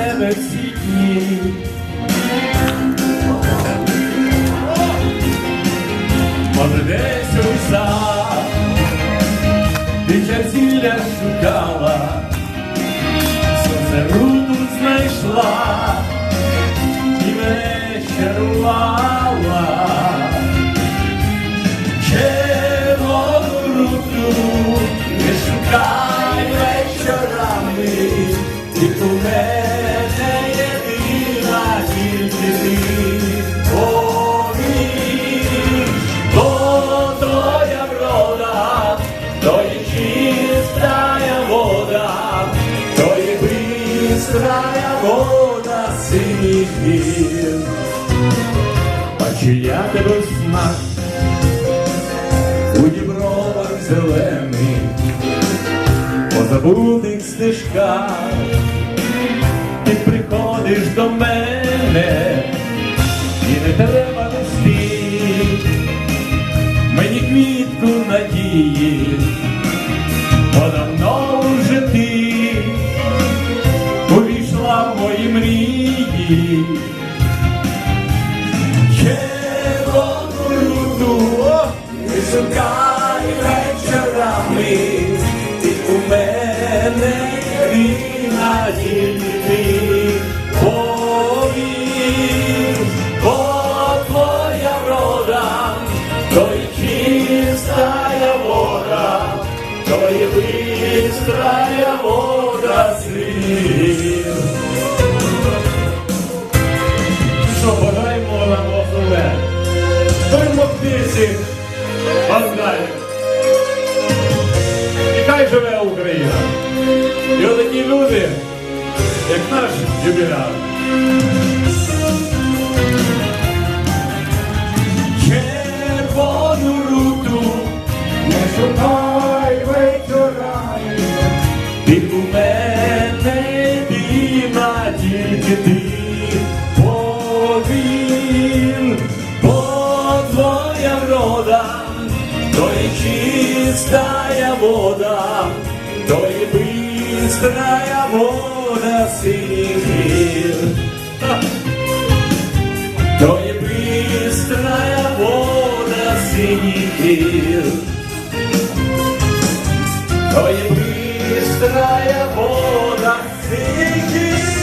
тебе всі дні. Може, десь уся Ти зілля шукала, сонце руду знайшла і мене чарувала. Червону руку не шукай вечорами типу і туне. Вода синіх гір. Бачу я тебе смак у дібровах зелених, по забутих стежках, ти приходиш до мене, і не треба нести мені квітку надії, мрії. Червону руду не шукай вечорами, ти у мене твоя врода, то й чистая вода, то хай живе Україна. І отакі люди, як наш юбіляр. Червону руту не шукай вечорами, ти у мене єдина тільки ти повір, бо твоя врода, то чистая вода, то є бистрая вода синіх гір. Ха! То є бистрая вода синіх гір. То є бистрая вода синіх гір.